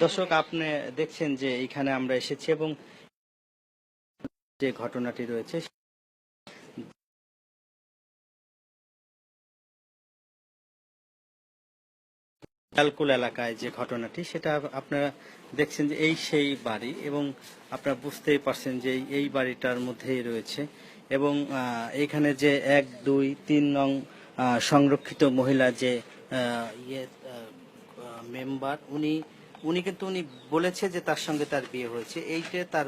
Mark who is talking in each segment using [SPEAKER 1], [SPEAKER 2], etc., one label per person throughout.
[SPEAKER 1] দর্শক আপনি দেখছেন যে এখানে আমরা এসেছি এবং যে ঘটনাটি রয়েছে লালকুল এলাকায় যে ঘটনাটি সেটা আপনারা দেখছেন যে এই সেই বাড়ি এবং আপনারা বুঝতেই পারছেন যে এই- বাড়িটার মধ্যেই রয়েছে এবং এখানে যে এক দুই তিন নং সংরক্ষিত মহিলা যে ইয়ে মেম্বার উনি উনি কিন্তু উনি বলেছে যে তার সঙ্গে তার বিয়ে হয়েছে। এইটা তার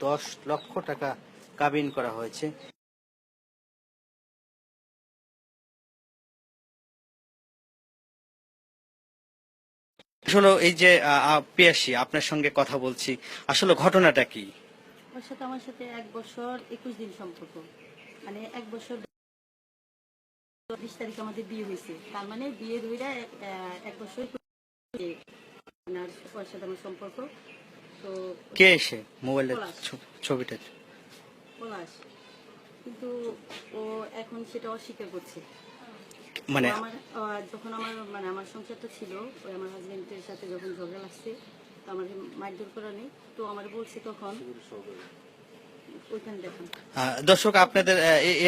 [SPEAKER 1] দশ লক্ষ টাকা কাবিন করা হয়েছে। আসলে এই যে আহ, আপনার সঙ্গে কথা বলছি। আসলে ঘটনাটা কি?
[SPEAKER 2] আমার সাথে এক বছর একুশ দিন সম্পর্ক। মানে এক বছর বিশ তারিখ আমাদের বিয়ে হয়েছে। তার মানে বিয়ে ধরে এক বছর আপনার ওর সাথে আমার সম্পর্ক। তো
[SPEAKER 1] কে এসে মোবাইলের ছবিটা?
[SPEAKER 2] পলাশ। কিন্তু ও এখন সেটা অস্বীকার করছে।
[SPEAKER 1] মানে
[SPEAKER 2] আমার যখন আমার মানে আমার সংসারটা ছিল ওই আমার হাজবেন্ডের সাথে যখন ঝগড়া লাগছে তো আমাকে মারধর করা নেই। তো আমার বলছে তখন
[SPEAKER 1] দর্শক, আপনাদের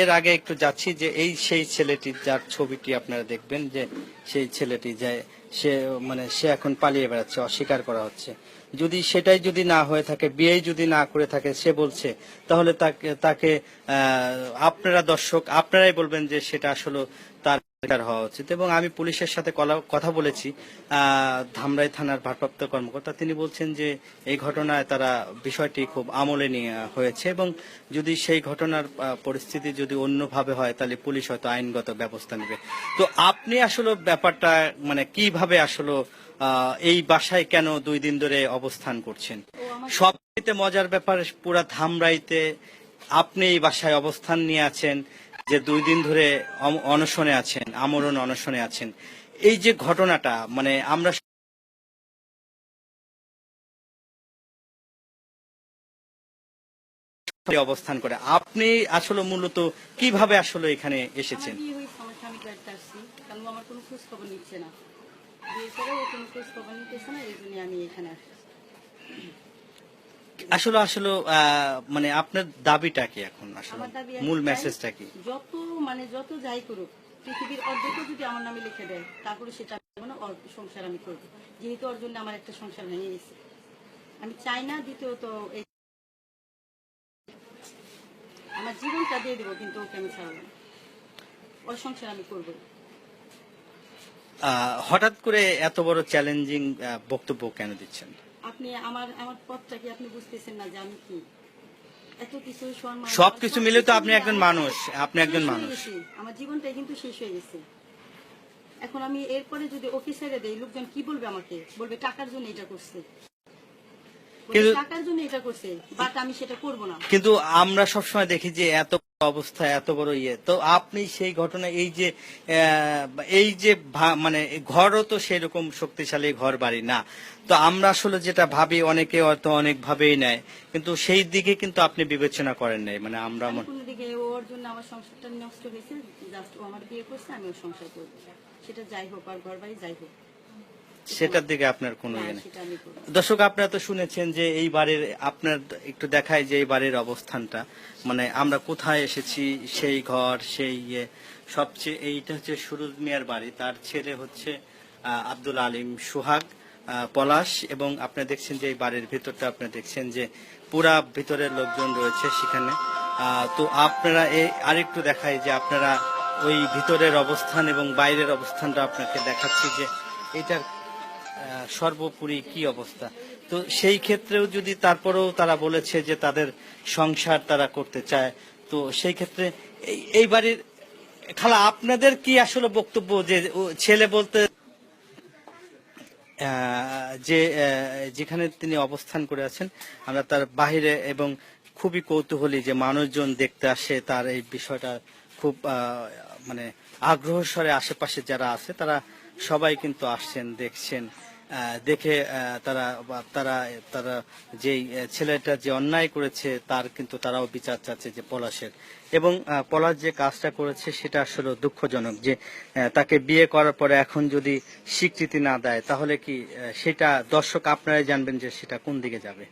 [SPEAKER 1] এর আগে একটু যাচ্ছি যে এই সেই ছেলেটি, যার ছবিটি আপনারা দেখবেন যে সেই ছেলেটি যে সে মানে সে এখন পালিয়ে বেড়াচ্ছে, অস্বীকার করা হচ্ছে। যদি সেটাই যদি না হয়ে থাকে বিয়ে যদি না করে থাকে, সে বলছে, তাহলে তাকে তাকে আপনারা দর্শক, আপনারাই বলবেন যে সেটা আসলে তার হওয়া উচিত। এবং আমি পুলিশের সাথে কথা বলেছি ধামরাই থানার ভারপ্রাপ্ত কর্মকর্তা। তিনি বলছেন যে এই ঘটনায় তারা বিষয়টি খুব আমলে নিয়ে হয়েছে এবং যদি সেই ঘটনার পরিস্থিতি যদি অন্যভাবে হয় তাহলে পুলিশ হয়তো আইনগত ব্যবস্থা নেবে। তো আপনি আসলে ব্যাপারটা মানে কীভাবে আসলে আহ, এই বাসায় কেন দুই দিন ধরে অবস্থান করছেন? সবচেয়ে মজার ব্যাপার পুরা ধামরাইতে আপনি এই বাসায় অবস্থান নিয়ে আছেন। যে দুই দিন ধরে অনশনে আছেন, আমরণ অনশনে আছেন, এই যে ঘটনাটা মানে আমরা অবস্থান করে, আপনি আসলে মূলত কীভাবে আসলে এখানে এসেছেন?
[SPEAKER 2] খোঁজ খবর নিচ্ছে না। খোঁজ খবর নিতেছে না, এই জন্য আমি এখানে আসছি।
[SPEAKER 1] আসলে আসলে মানে আপনার দাবিটা কি এখন? আসলে
[SPEAKER 2] আমার দাবি
[SPEAKER 1] মূল মেসেজটা কি?
[SPEAKER 2] যত মানে যত যাই করুক পৃথিবীর অর্ধেকও যদি আমার নামে লিখে দেয় তারপরে সেটা আমি করব না, সংসার আমি করব। যেহেতু ওর জন্য আমার একটা সংসার ভেঙে গেছে। আমি চাই না দ্বিতীয়ত এই আমার জীবনটা দিয়ে দেবো কিন্তু ওকে আমি ছাড়বো না। ওর সংসার আমি করব
[SPEAKER 1] হঠাৎ করে এত বড় চ্যালেঞ্জিং বক্তব্য কেন দিচ্ছেন?
[SPEAKER 2] আপনি আমার আমার পথটা কি আপনি বুঝতেছেন না যে আমি কি? এত কিছু সম্মান
[SPEAKER 1] সবকিছু মিলে তো আপনি একজন মানুষ, আপনি একজন মানুষ।
[SPEAKER 2] আমার জীবনটাই কিন্তু শেষ হয়ে গেছে। এখন আমি এরপরে যদি ওকে ছেড়ে দেই লোকজন কি বলবে আমাকে? বলবে টাকার জন্য এটা করছে।
[SPEAKER 1] কিন্তু-
[SPEAKER 2] টাকার জন্য এটা করছে বাট আমি সেটা করব না।
[SPEAKER 1] কিন্তু আমরা সবসময় দেখি যে এত অবস্থা এত বড় ইয়ে। তো আপনি সেই ঘটনা এই যে এই যে মানে ঘরও তো সেরকম শক্তিশালী ঘর বাড়ি না। তো আমরা আসলে যেটা ভাবি অনেকে হয়তো অনেক ভাবেই নেয়। কিন্তু সেই দিকে কিন্তু আপনি বিবেচনা করেন নাই। মানে আমরা
[SPEAKER 2] দিকে ওর জন্য আমার সংসারটা নষ্ট হয়েছে জাস্ট আমার বিয়ে করছে আমি ওর সংসার করব। সেটা যাই হোক আর ঘর বাড়ি যাই হোক।
[SPEAKER 1] সেটার দিকে আপনার কোনো ইয়ে
[SPEAKER 2] হ্যাঁ,
[SPEAKER 1] নেই
[SPEAKER 2] আমি করব।
[SPEAKER 1] দর্শক আপনারা তো শুনেছেন যে এই বাড়ির আপনার একটু দেখায় যে এই বাড়ির অবস্থানটা। মানে আমরা কোথায় এসেছি সেই ঘর সেই ইয়ে সবচেয়ে এইটা হচ্ছে সুরুজ মিয়ার বাড়ি। তার ছেলে হচ্ছে আব্দুল আলিম সুহাগ পলাশ এবং আপনারা দেখছেন যে এই বাড়ির ভিতরটা আপনারা দেখছেন যে পুরা ভিতরের লোকজন রয়েছে সেখানে। তো আপনারা এই আরেকটু দেখাই যে আপনারা ওই ভিতরের অবস্থান এবং বাইরের অবস্থানটা আপনাকে দেখাচ্ছি যে এটার সর্বোপরি কি অবস্থা? তো সেই ক্ষেত্রেও যদি তারপরেও তারা বলেছে যে তাদের সংসার তারা করতে চায়, তো সেই ক্ষেত্রে এই বাড়ির, খালা, আপনাদের কি আসলে বক্তব্য যে ছেলে বলতে যে যেখানে তিনি অবস্থান করে আছেন, আমরা তার বাহিরে এবং খুবই কৌতূহলী যে মানুষজন দেখতে আসে, তার এই বিষয়টা খুব মানে আগ্রহ স্বরে আশেপাশে যারা আছে তারা সবাই কিন্তু আসছেন দেখছেন দেখে তারা তারা তারা আহ, ছেলেটা যে অন্যায় করেছে তার কিন্তু তারাও বিচার চাচ্ছে যে পলাশের। এবং পলাশ যে কাজটা করেছে সেটা আসলে দুঃখজনক যে তাকে বিয়ে করার পরে এখন যদি স্বীকৃতি না দেয় তাহলে কি সেটা দর্শক আপনারাই জানবেন যে সেটা কোন দিকে যাবে।